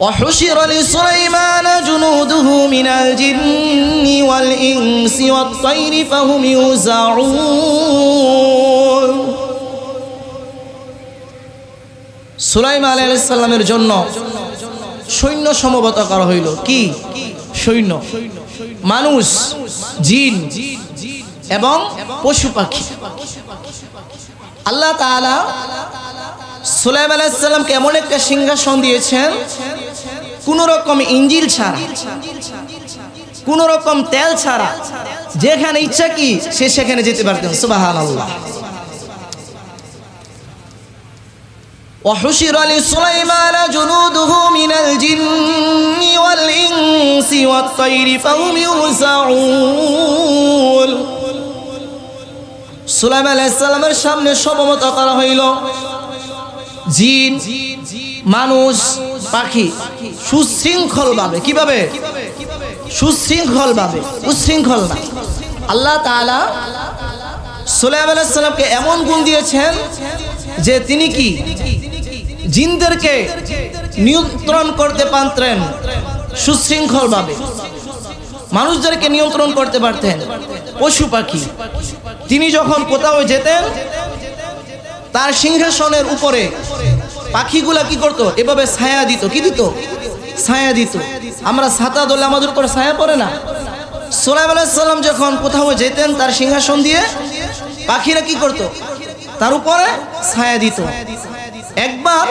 وحشر لسليمان جنوده من الجن والإنس والطير فهم يوزعون সুলাইম আলাইসাল্লামের জন্য সৈন্য সমবত করা হইল কি সৈন্য মানুষ জিন এবং পশু পাখি আল্লাহ তাআলা সুলাইম আলাইসাল্লামকে এমন একটা সিংহাসন দিয়েছেন কোন রকম ইঞ্জিল ছাড়া কোন রকম তেল ছাড়া যেখানে ইচ্ছা কি সে সেখানে যেতে পারতেন সুবাহান আল্লাহ وحشر لسليمان جنوده من الجن والإنس والطير فهم يوزعون সুলাইম আলাইসাল্লামের সামনে সমমত করা হইল জিন, মানুষ, পাখি সুশৃঙ্খল ভাবে কীভাবে? সুশৃঙ্খল ভাবে উশৃঙ্খল না আল্লাহ তাআলা সুলাইম আলাইসাল্লামকে এমন গুণ দিয়েছেন যে তিনি কি? জিনদেরকে নিয়ন্ত্রণ করতে পারতেন সুশৃঙ্খল ভাবে মানুষদেরকে নিয়ন্ত্রণ করতে পারতেন। পশু পাখি। তিনি যখন কোথাও যেতেন তার সিংহাসনের উপরে পাখিগুলা কি করত? এভাবে ছায়া দিত। কি দিত? ছায়া দিত। আমরা ছাতা দলে আমাদের উপর ছায়া পড়ে না। সোলাইম আলাইসাল্লাম যখন কোথাও যেতেন, তার সিংহাসন দিয়ে পাখিরা কি করত? তার উপরে ছায়া দিত। একবার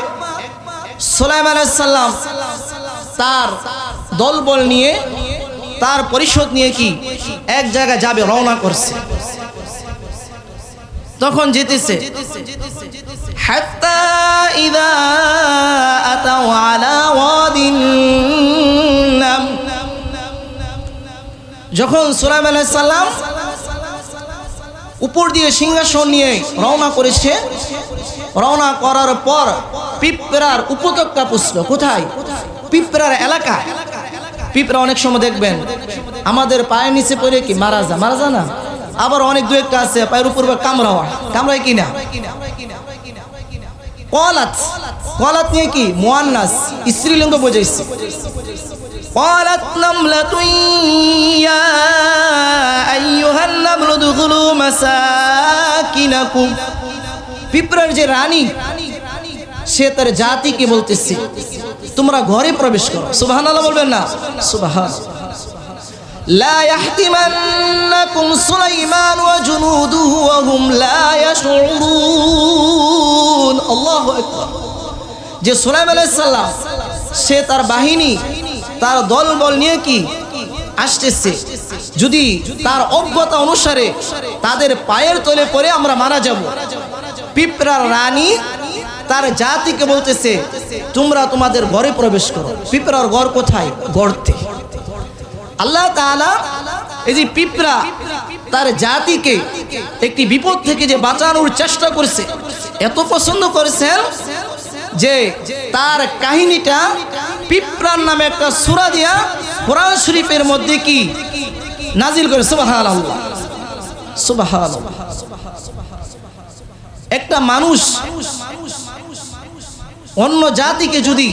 সোলাইম আলাইসাল্লাম তার দলবল নিয়ে, তার পরিষদ নিয়ে কি এক জায়গায় যাবে, রওনা করছে। তখন যেতেছে। ইদা আতাও আলা ওয়াদিন নাম। যখন সুলাইম আলাইহিস সালাম উপর দিয়ে সিংহাসন নিয়ে রওনা করেছে, রওনা করার পর পিঁপড়ার উপত্যকা পুষল। কোথায়? পিঁপড়ার এলাকা। পিঁপড়া অনেক সময় দেখবেন, আমাদের পায়ের নিচে পড়ে কি মারা যা মারা যা না? আবার অনেক দু একটা আছে, পায়ের উপর কামড়াওয়া। কামড়ায় কি না? কলাত কলাত নিয়ে কি মোয়ান্নাস স্ত্রীলিঙ্গ বোঝাইছে قالت نملة يا أيها النمل ادخلوا مساكنكم পিঁপড়ার যে রানী সে তার জাতিকে বলতেছে তোমরা ঘরে প্রবেশ করো সুবাহান আল্লাহ বলবেন না সুবাহান لا يحتمنكم سليمان وجنوده وهم لا يشعرون الله أكبر যে সুলাইম আলাইহিস সালাম সে তার বাহিনী তার দলবল নিয়ে কি আসতেছে যদি তার অজ্ঞতা অনুসারে তাদের পায়ের তলে পড়ে আমরা মারা যাব পিঁপড়ার রানী তার জাতিকে বলতেছে তোমরা তোমাদের ঘরে প্রবেশ করো পিঁপড়ার ঘর কোথায় গর্তে আল্লাহ তাআলা এই যে পিঁপড়া তার জাতিকে একটি বিপদ থেকে যে বাঁচানোর চেষ্টা করছে, এত পছন্দ করেছেন যে তার কাহিনীটা পিঁপড়ার নামে একটা সুরা দিয়া কোরআন শরীফের মধ্যে কি নাজিল করে সুবাহান আল্লাহ সুবাহান একটা মানুষ অন্য জাতিকে যদি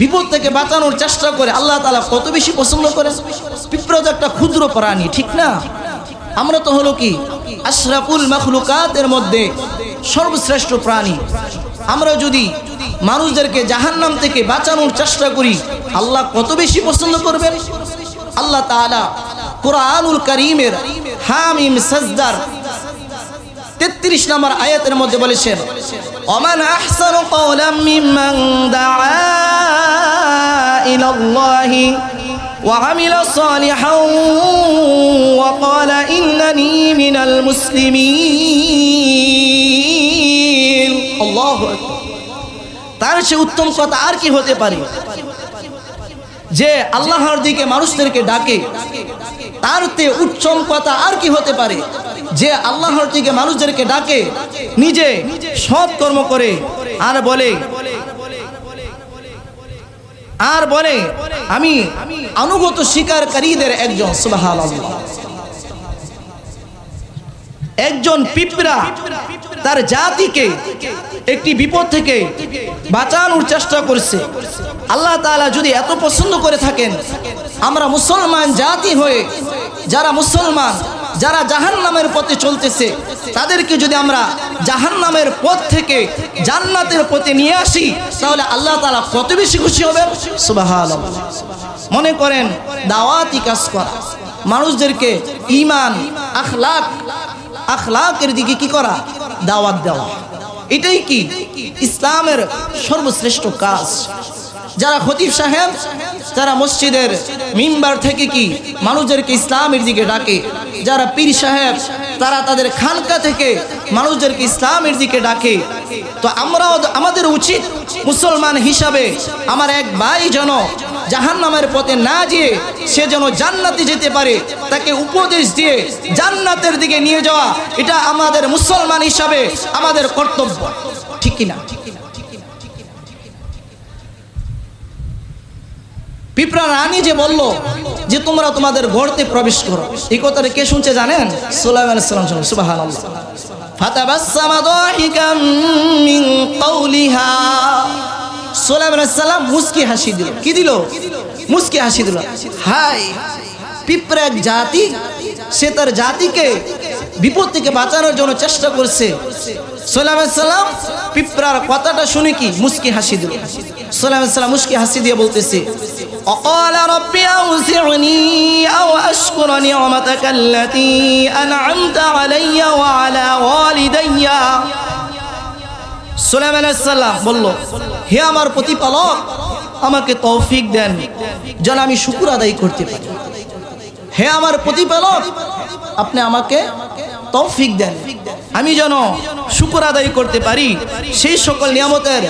বিপদ থেকে বাঁচানোর চেষ্টা করে, আল্লাহ তালা কত বেশি পছন্দ করে পিঁপড়া তো একটা ক্ষুদ্র প্রাণী, ঠিক না? আমরা তো হলো কি, আশরাফুল মখলুকাতের মধ্যে সর্বশ্রেষ্ঠ প্রাণী। আমরা যদি মানুষদেরকে জাহান্নাম থেকে বাঁচানোর চেষ্টা করি, আল্লাহ কত বেশি পছন্দ করবেন? আল্লাহ তাআলা কোরআনুল করিমের হামিম সাজদার তেত্রিশ নম্বর আয়াতের মধ্যে বলেছেন, অমান আহসান মিনাল তার সে উত্তম কথা আর কি হতে পারে? যে আল্লাহর দিকে মানুষদেরকে ডাকে তার তে উচ্চম কথা আর কি হতে পারে? যে আল্লাহর দিকে মানুষদেরকে ডাকে, নিজে সৎ কর্ম করে, আর বলে আর বলে, আমি আনুগত শিকারকারীদের একজন একজন পিঁপড়া তার জাতিকে একটি বিপদ থেকে বাঁচানোর চেষ্টা করছে। আল্লাহ তাআলা যদি এত পছন্দ করে থাকেন আমরা মুসলমান জাতি হয়ে, যারা মুসলমান, যারা জাহান নামের পথে চলতেছে, তাদেরকে যদি আমরা জাহান নামের পথ থেকে জান্নাতের পথে নিয়ে আসি, তাহলে আল্লাহ তাআলা কত বেশি খুশি হবে? মনে করেন, দাওয়াতি কাজ করা, মানুষদেরকে ইমান আখলাক, আখলাকের দিকে কি করা? দাওয়াত দেওয়া। এটাই কি? ইসলামের সর্বশ্রেষ্ঠ কাজ। যারা খতিব সাহেব তারা মসজিদের মিম্বার থেকে কি মানুষদেরকে ইসলামের দিকে ডাকে, যারা পীর সাহেব, তারা তাদের খানকা থেকে মানুষদেরকে ইসলামের দিকে ডাকে। তো আমরাও আমাদের উচিত মুসলমান হিসাবে আমার এক ভাই যেন জাহান নামের পথে না যেয়ে সে যেন জান্নাতে যেতে পারে, তাকে উপদেশ দিয়ে জান্নাতের দিকে নিয়ে যাওয়া, এটা আমাদের মুসলমান হিসাবে আমাদের কর্তব্য। ঠিক কিনা? পিঁপড়া রানী যে বলল যে তোমরা তোমাদের গড়তে প্রবেশ করো। এই কথাটা কে শুনছে জানেন? সুলাইমান মিন মুস্কি হাসি কি হাসি এক জাতি, সে তার জাতিকে বাঁচানোর জন্য চেষ্টা করছে। সালাম পিঁপড়ার কথাটা শুনে কি মুস্কি হাসি দিল। সালাম মুস্কি হাসি দিয়ে বলতেছে وقال رب أوزعني أو أشكر نعمتك التي أنعمت علي وعلى والدي সুলাইম আলাইসাল্লাম বলল হে আমার প্রতিপালক আমাকে তৌফিক দেন যেন আমি শুকুর আদায় করতে পারি হে আমার প্রতিপালক আপনি আমাকে তৌফিক দেন। আমি যেন শুকুর আদায় করতে পারি, সেই সকল নিয়ামতের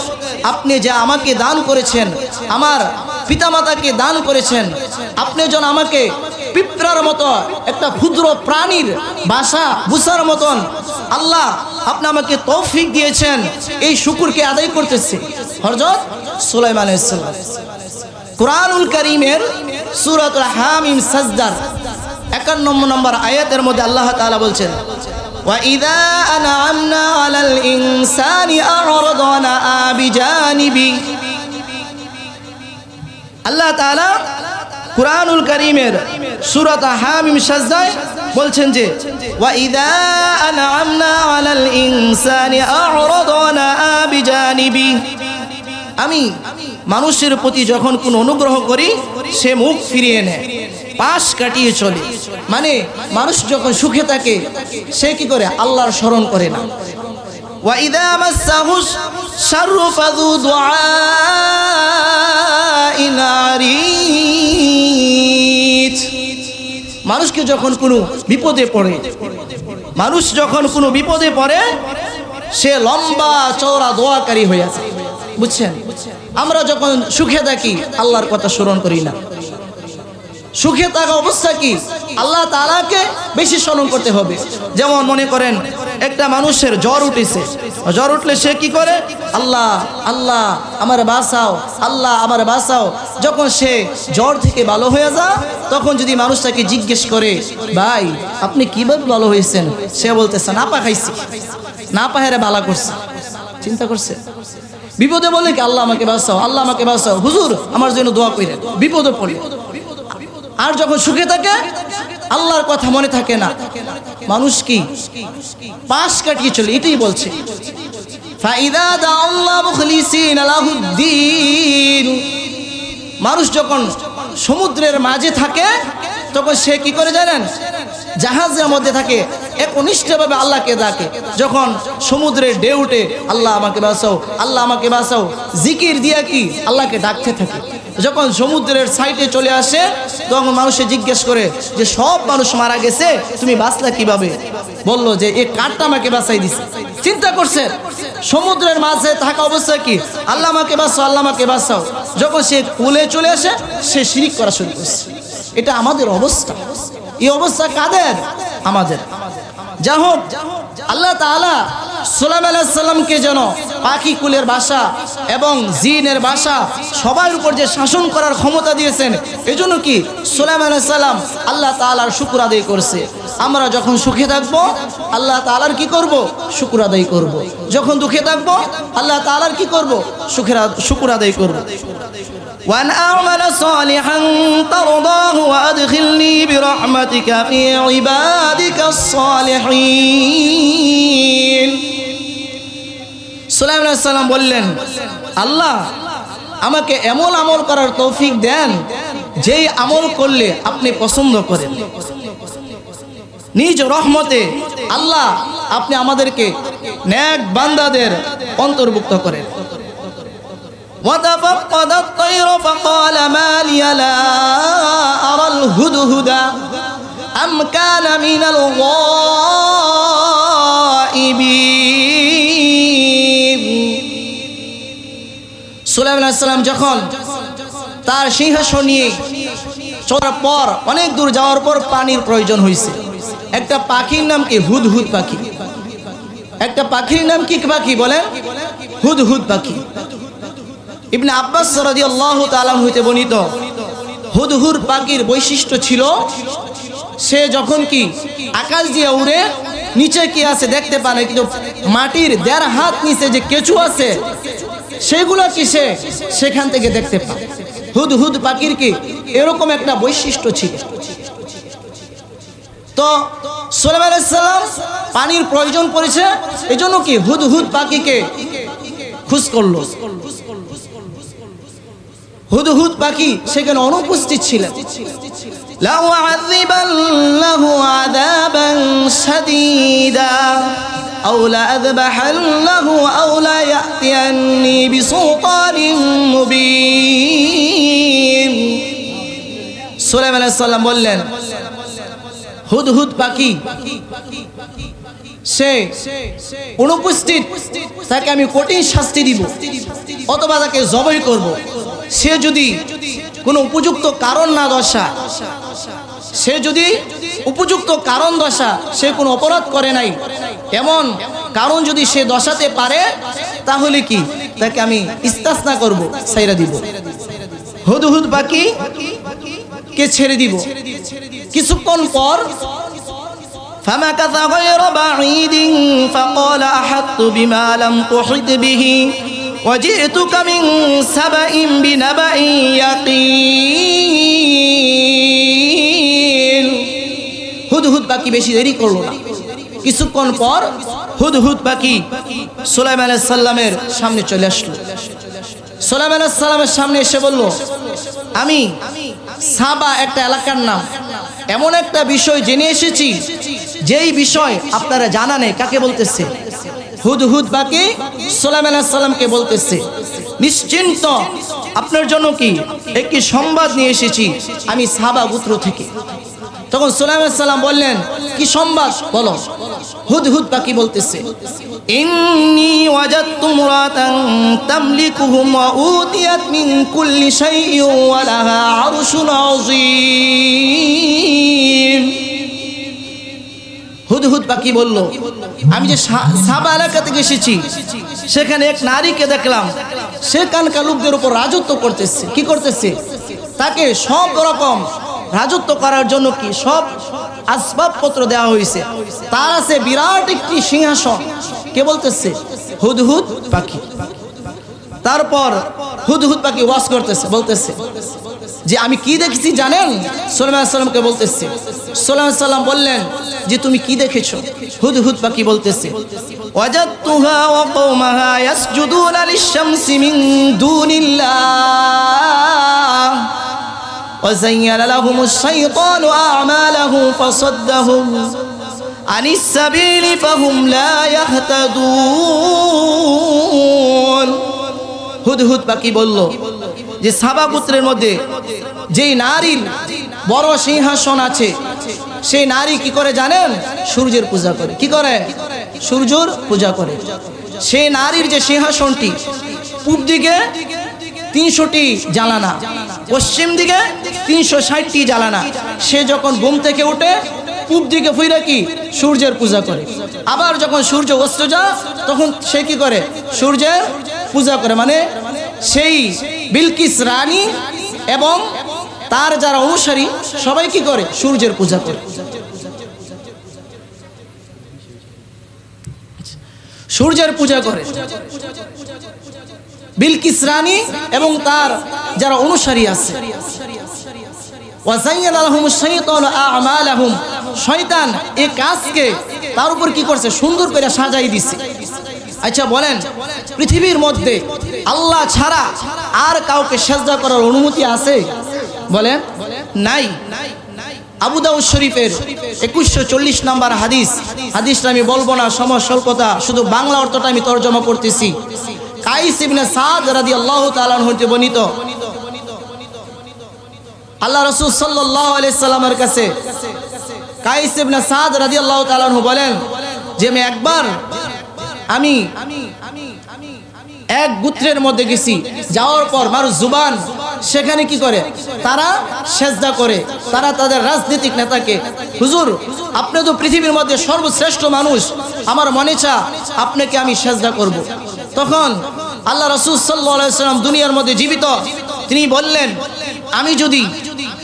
আপনি যা আমাকে দান করেছেন, আমার পিতামাতাকে দান করেছেন, আপনি যেন আমাকে পিঁপড়ার মতো একটা ক্ষুদ্র প্রাণীর বাসা বুসার মতন আল্লাহ আপনি আমাকে তৌফিক দিয়েছেন, এই শুকুরকে আদায় করতেছে। হরজত সুলাইমান আলাইহিসসালাম কোরআনুল করিমের সুরাতুল হামিম সাজদার একান্ন নম্বর আয়াতের মধ্যে আল্লাহ তাআলা বলছেন وإذا أنعمنا على الإنسان أعرض ونأى بجانبه আল্লাহ তাআলা কুরআনুল করিমের সূরাত হামিম সাজদায় বলছেন যে وإذا أنعمنا على الإنسان أعرض ونأى بجانبه আমি মানুষের প্রতি যখন কোন অনুগ্রহ করি সে মুখ ফিরিয়ে নেয় পাশ কাটিয়ে চলে। মানে মানুষ যখন সুখে থাকে, সে কি করে? আল্লাহর স্মরণ করে না। ওয়াইদা মানুষকে যখন কোনো বিপদে পড়ে, মানুষ যখন কোনো বিপদে পড়ে, সে লম্বা চওড়া দোয়াকারী হয়ে আছে বুঝছেন? আমরা যখন সুখে থাকি, আল্লাহর কথা স্মরণ করি না। সুখে থাকা অবস্থা কি? আল্লাহ তালাকে বেশি স্মরণ করতে হবে। যেমন মনে করেন, একটা মানুষের জ্বর উঠেছে। জ্বর উঠলে সে কি করে? আল্লাহ আল্লাহ, আমার বাসাও আল্লাহ, আমার বাসাও যখন সে জ্বর থেকে ভালো হয়ে যা তখন যদি মানুষটাকে জিজ্ঞেস করে, ভাই, আপনি কীভাবে ভালো হয়েছেন? সে বলতেছে না পা খাইছি। না পাহারে বালা করছে। চিন্তা করছে? বিপদে বলে কি, আল্লাহ আমাকে বাঁচাও, আল্লাহ আমাকে বাঁচাও। হুজুর, আমার জন্য দোয়া কইরেন। বিপদে পড়ে। আর যখন সুখে থাকে, আল্লাহর কথা মনে থাকে না। মানুষ কি? পাশ কাটিয়ে চলে, এটাই বলছে। মানুষ যখন সমুদ্রের মাঝে থাকে, তখন সে কি করে জানেন? জাহাজের মধ্যে থাকে, একনিষ্ঠভাবে আল্লাহকে ডাকে। যখন সমুদ্রের ঢেউ উঠে, আল্লাহ আমাকে বাঁচাও, আল্লাহ আমাকে বাঁচাও। জিকির দিয়া কি? আল্লাহকে ডাকতে থাকে। যখন সমুদ্রের সাইডে চলে আসে, তখন মানুষে জিজ্ঞেস করে যে, সব মানুষ মারা গেছে, তুমি বাঁচলা কীভাবে? বলল যে, এ কাঠটা আমাকে বাঁচাই দিছে। চিন্তা করছে, সমুদ্রের মাঝে থাকা অবস্থা কি? আল্লাহ মাকে বাঁচাও, আল্লাহ মাকে বাঁচাও। যখন সে কুলে চলে আসে, সে শিরিক করা শুরু করছে। এটা আমাদের অবস্থা। এই অবস্থা কাদের? আমাদের। যা হোক, আল্লাহ তাআলা সোলাম আলাহিসাল্লামকে যেন পাখি কুলের বাসা এবং জিনের বাসা সবার উপর যে শাসন করার ক্ষমতা দিয়েছেন, এজন্য কি সোলাম আলাইসাল্লাম আল্লাহ তাআলার শুকুর আদায় করছে। আমরা যখন সুখে থাকব, আল্লাহ তালার কি করব? শুকুর আদায় করব। যখন দুঃখে থাকব, আল্লাহ তাআলার কি করব? সুখের শুকুর আদায় করব। وأن أعمل صالحا ترضاه وأدخلني برحمتك في عبادك الصالحين সুলাইমান আলাইহিস সালাম বললেন আল্লাহ আমাকে এমন আমল করার তৌফিক দেন যেই আমল করলে আপনি পছন্দ করেন নিজ রহমতে আল্লাহ আপনি আমাদেরকে ন্যাক বান্দাদের অন্তর্ভুক্ত করেন وتفقد الطير فقال ما لي لا أرى الهدهد أم كان من الغائبين সুলাইমান আলাইহিস সালাম যখন তার সিংহাসন নিয়ে চলার পর অনেক দূর যাওয়ার পর পানির প্রয়োজন হয়েছে একটা পাখির নাম কি হুদহুদ পাখি একটা পাখির নাম কি পাখি বলেন হুদহুদ পাখি ইবনে আব্বাস রাদিয়াল্লাহু তাআলা হইতে বর্ণিত, হুদহুর পাখির বৈশিষ্ট্য ছিল, সে যখন কি আকাশ দিয়ে উড়ে নিচে কি আছে দেখতে না কিন্তু মাটির দেড় হাত নিচে যে কেঁচু আছে, সেগুলো কি সে সেখান থেকে দেখতে পায়। হুদ হুদ পাখির কি এরকম একটা বৈশিষ্ট্য ছিল। তো সালাম পানির প্রয়োজন পড়েছে, এজন্য কি হুদ হুদ পাখিকে খুশ করল। হুদহুদ পাখি সেখানে অনুপস্থিত ছিলেন। সুলাইম আলাইসাল্লাম বললেন, হুদহুদ পাখি, সে অনুপস্থিত, তাকে আমি কঠিন শাস্তি দিব, অথবা তাকে জবই করব। সে যদি কোনো উপযুক্ত কারণ না দশা সে যদি উপযুক্ত কারণ দশা সে কোনো অপরাধ করে নাই এমন কারণ যদি সে দশাতে পারে তাহলে কি তাকে আমি ইস্তাসনা করব সাইরা দিব হুদ হুদ বাকি কে ছেড়ে দিব কিছুক্ষণ পর فمكث غير بعيد فقال أحطت بما لم تحط به وجئتك من سبأ بنبأ يقين হুদহুদ পাখি বেশি দেরি করলো না কিছুক্ষণ পর হুদহুদ পাখি সুলাইম আলাইহিস সালামের সামনে চলে আসলো সুলাইম আলাইহিস সালামের সামনে এসে বলল আমি সাবা একটা এলাকার নাম এমন একটা বিষয় জেনে এসেছি যেই বিষয় আপনারা জানা নেই কাকে বলতেছে হুদ হুদ বাকি সোলাম সাল্লামকে বলতেছে। নিশ্চিন্ত আপনার জন্য কি একটি সংবাদ নিয়ে এসেছি আমি সাবা গুত্র থেকে। তখন সোলাম সাল্লাম বললেন, কি সংবাদ? বলো। হুদ হুদ পাখি বলতেছে, ইন্নি ওয়াজাদতু মুরাতান তামলিকুহুম ওয়া উতিয়াত মিন কুল্লি শাইইন ওয়া লাহা আরশুন আযীম। হুদহুদ পাখি বলল, আমি যে সাবা এলাকা থেকে এসেছি, সেখানে এক নারীকে দেখলাম। সে কানকা লোকদের উপর রাজত্ব করতেছে। কি করতেছে? তাকে সব রকম রাজত্ব করার জন্য কি সব আসবাবপত্র দেওয়া হয়েছে তার আছে বিরাট একটি সিংহাসন। কে বলতেছে? হুদহুদ পাখি। তারপর হুদহুদ পাখি ওয়াশ করতেছে বলতেছে যে আমি কি দেখেছি জানেন সোলাম সাল্লামকে বলতেছে সোলাম সাল্লাম বললেন যে তুমি কি দেখেছো হুদ হুদ পাখি বলতেছে ওয়াজাদতুহা ওয়া কওমাহা ইয়াসজুদুনা লিশ-শামসি মিন দুনিল্লাহ وزين لهم الشيطان أعمالهم فصدهم عن السبيل فهم لا يهتدون হুদহুদ পাখি বলল? যে সাবা পুত্রের মধ্যে যেই নারীর বড় সিংহাসন আছে, সেই নারী কি করে জানেন? সূর্যের পূজা করে। কি করে? সূর্যর পূজা করে। সেই নারীর যে সিংহাসনটি, পূব দিকে তিনশোটি জ্বালানা, পশ্চিম দিকে তিনশো ষাটটি জ্বালানা, সে যখন ঘুম থেকে উঠে, পূব দিকে ফুইরা কি? সূর্যের পূজা করে। আবার যখন সূর্য অস্ত যায়, তখন সে কি করে? সূর্যের পূজা করে মানে সেই বিলকিস রানী এবং তার যারা অনুসারী, সবাই কি করে? সূর্যের পূজা করে। সূর্যের পূজা করে। বিলকিস রানী এবং তার যারা অনুসারী আছে। শয়তান এই কাজকে তার উপর কি করছে? সুন্দর করে সাজাই দিছে। আচ্ছা বলেন, পৃথিবীর মধ্যে আল্লাহ ছাড়া আর কাউকে সেজদা করার অনুমতি আছে? বলেন, নাই। আবু দাউদ শরীফের একুশশো চল্লিশ নাম্বার হাদিস, হাদিসটা আমি বলব না, সময় স্বল্পতা, শুধু বাংলা অর্থটা আমি তর্জমা করতেছি। কাইস ইবনে সাদ রাদিয়াল্লাহু তাআলা হতে বর্ণিত, আল্লাহ রসুল সাল্লাহ আলাইসাল্লামের কাছে কাইস ইবনে সাদ রাদিয়াল্লাহু তাআলা আনহু বলেন, যে আমি একবার আমি এক গুত্রের মধ্যে গেছি। যাওয়ার পর মানুষ জুবান, সেখানে কি করে? তারা সেজদা করে। তারা তাদের রাজনৈতিক নেতাকে, হুজুর, আপনি তো পৃথিবীর মধ্যে সর্বশ্রেষ্ঠ মানুষ। আমার মনে চা, আপনাকে আমি সেজদা করব। তখন আল্লাহ রসুল সাল্লাম দুনিয়ার মধ্যে জীবিত। তিনি বললেন, আমি যদি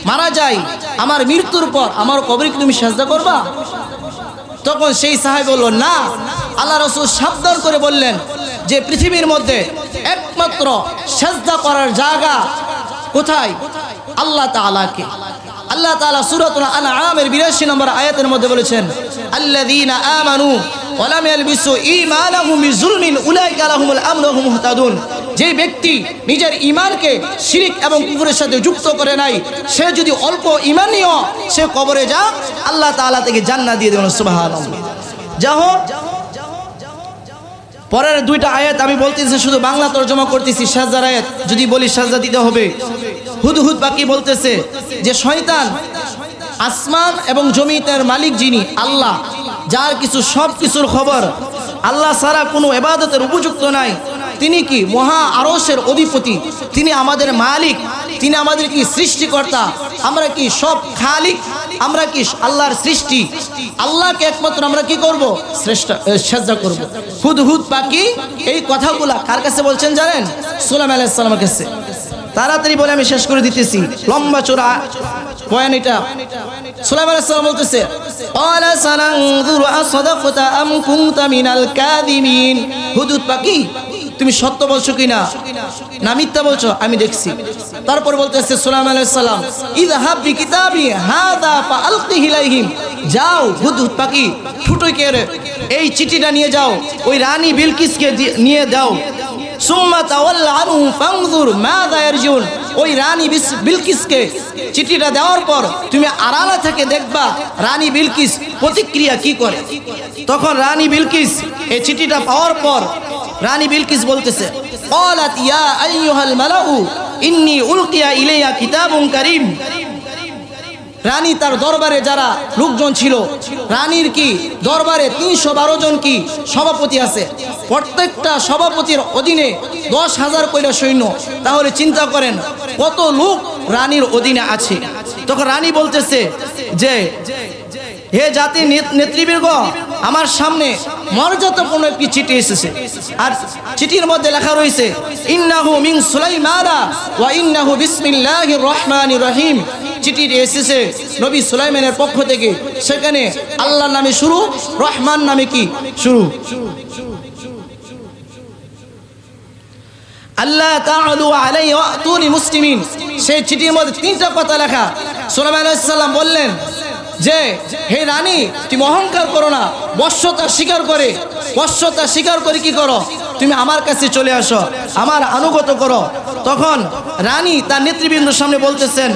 মারা যাই, আমার মৃত্যুর পর আমার কবরে তুমি সেজদা করবা? তখন সেই সাহেব বলল, না আল্লাহ রসুল সাবধান করে বললেন যে পৃথিবীর মধ্যে একমাত্র সেজদা করার জায়গা কোথায়? আল্লাহ তাআলাকে। আল্লাহ তাআলা সূরাতুল আনআমের 82 নম্বর আয়াতের মধ্যে বলেছেন, আল্লাযীনা আমানু ওয়া লাম ইয়ালবিসু ঈমানাহুম বিযুলমিন উলাইকা লাহুমুল আমনু ওয়া হুম মুহতাদুন। যে ব্যক্তি নিজের ইমানকে শিরিক এবং কুফরের সাথে যুক্ত করে নাই, সে যদি অল্প ইমানীয় সে কবরে যা আল্লাহ তাআলা থেকে জান্নাত দিয়ে দেবেন, সুবহানাল্লাহ। যা হোক পরের দুইটা আয়াত আমি বলতেছি, শুধু বাংলা তর্জমা করতেছি সাজার আয়াত। যদি বলি সাজা দিতে হবে। হুদ হুদ বাকি বলতেছে যে শয়তান, আসমান এবং জমিনের মালিক যিনি, আল্লাহ, যার কিছু সব কিছুর খবর, আল্লাহ ছাড়া কোনো এবাদতের উপযুক্ত নাই। তিনি কি মহা আরসের অধিপতি? তিনি আমাদের মালিক। তিনি আমাদের কি সৃষ্টিকর্তা? আমরা কি সব খালিক? আমরা কি আল্লাহর সৃষ্টি? আল্লাহকে একমাত্র আমরা কি করব? শ্রেষ্ঠ সেজদা করব। হুদ হুদ পাখি, এই কথাগুলা কার কাছে বলছেন জানেন? সুলাম আলাইসালামের কাছে। তাড়াতাড়ি বলে আমি শেষ করে দিতেছি। লম্বা চোরা বয়ান এটা। সুলাইম আলাইসালাম বলতেছে "ক্বালা সানানজুরু আসাদাকতা আম কুনতা মিনাল কাযিমিন? হুদুদ পাখি, তুমি সত্য বলছো কিনা? না মিথ্যা বলছো? আমি দেখছি। তারপর বলতেছে সুলাইম আলাইহিস সালাম ইযহাব বিকিতাবি হাদা ফাআলকিহি ইলাইহিম যাও হুদুদ পাখি ফুটোই কে রে এই চিঠিটা নিয়ে যাও ওই রানী বিলকিসকে দি- নিয়ে দাও সুম্মা তাওয়াল্লা আনহু ফানজুর মাযা ইয়ারজুন ওই রানী বিস- বিলকিসকে চিঠিটা দেওয়ার পর তুমি আড়ালা থেকে দেখবা রানী বিলকিস প্রতিক্রিয়া কি করে তখন রানী বিলকিস এই চিঠিটা পাওয়ার পর রানী বিলকিস বলতেছে قالت يا ايها الملأ ইন্নি উলকিয়া ইলেয়া কিতাব করিম। রানী তার দরবারে যারা লোকজন ছিল, রানীর কি দরবারে তিনশো বারো জন কি সভাপতি আছে? প্রত্যেকটা সভাপতির অধীনে দশ হাজার কইরা সৈন্য। তাহলে চিন্তা করেন, কত লোক রানীর অধীনে আছে। তখন রানী বলতেছে যে, হে জাতি নেতৃবীর্গ আমার সামনে মর্যাদাপূর্ণ একটি চিঠি এসেছে। আর চিঠির মধ্যে লেখা রয়েছে, ইন্নাহু মিন সুলাইমানা ওয়া ইন্নাহু বিসমিল্লাহির রহমানির রহিম। চিঠিটি এসেছে নবী সুলাইমানের পক্ষ থেকে। সেখানে আল্লাহর নামে শুরু, রহমান নামে কি? শুরু। আল্লাহ তাআলু আলাইহি ওয়া মুসলিমিন। সেই চিঠির মধ্যে তিনটা কথা লেখা। সুলাইমান আলাইহিস সালাম বললেন যে হে রানী তুমি অহংকার করো না বশ্যতা স্বীকার করে বশ্যতা স্বীকার করে কি করো তুমি আমার কাছে চলে আসো আমার আনুগত করো তখন রানী তার নেতৃবৃন্দের সামনে বলতেছেন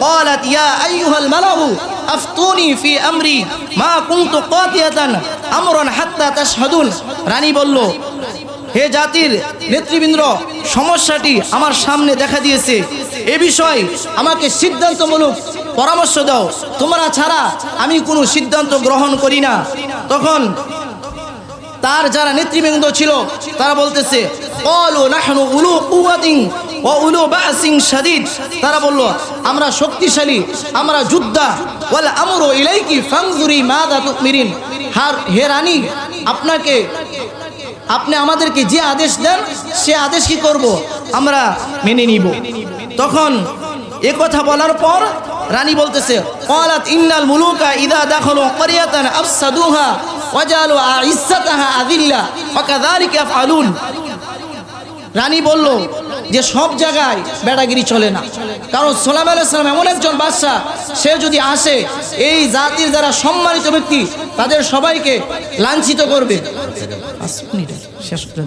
قالت يا ايها الملأ افتوني في امري ما كنت قاطعه امرا حتى تشهدون রানী বলল হে জাতির নেতৃবৃন্দ সমস্যাটি আমার সামনে দেখা দিয়েছে এ বিষয়ে আমাকে সিদ্ধান্তমূলক পরামর্শ দাও। তোমরা ছাড়া আমি কোনো সিদ্ধান্ত গ্রহণ করি না। তখন তার যারা নেতৃবৃন্দ ছিল, তারা বলতেছে তারা বলল, আমরা শক্তিশালী, আমরা যোদ্ধা। ওয়াল আমরু ইলাইকি ফানজুরি মাদা তুমিরিন। হার, হে রানী, আপনাকে, আপনি আমাদেরকে যে আদেশ দেন, সে আদেশ কি করব? আমরা মেনে নিব। তখন এ কথা বলার পর রানী বলতেছে, কলাত ইন্নাল মুলুকা ইদা দেখল করিয়াতান আফসাদুহা ওয়াজালু ইজ্জাতাহা আদিল্লা ওয়াকাযালিকা ফালুন রানী বলল যে, সব জায়গায় বেড়াগিরি চলে না। কারণ সোলাম আলাইসালাম এমন একজন বাদশাহ, সে যদি আসে, এই জাতির যারা সম্মানিত ব্যক্তি, তাদের সবাইকে লাঞ্ছিত করবে। আচ্ছা, শেষ করে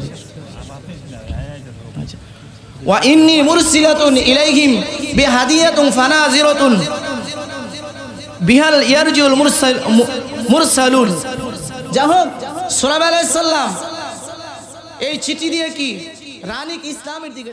ওয়া ইন্নি মুরসিলাতুন ইলাইহিম বিহাদিয়াতুন ফানাজিরাতুন বিহাল ইয়ারজুল মুরসাল যা হোক এই চিঠি দিয়ে কি ইসলামের দিকে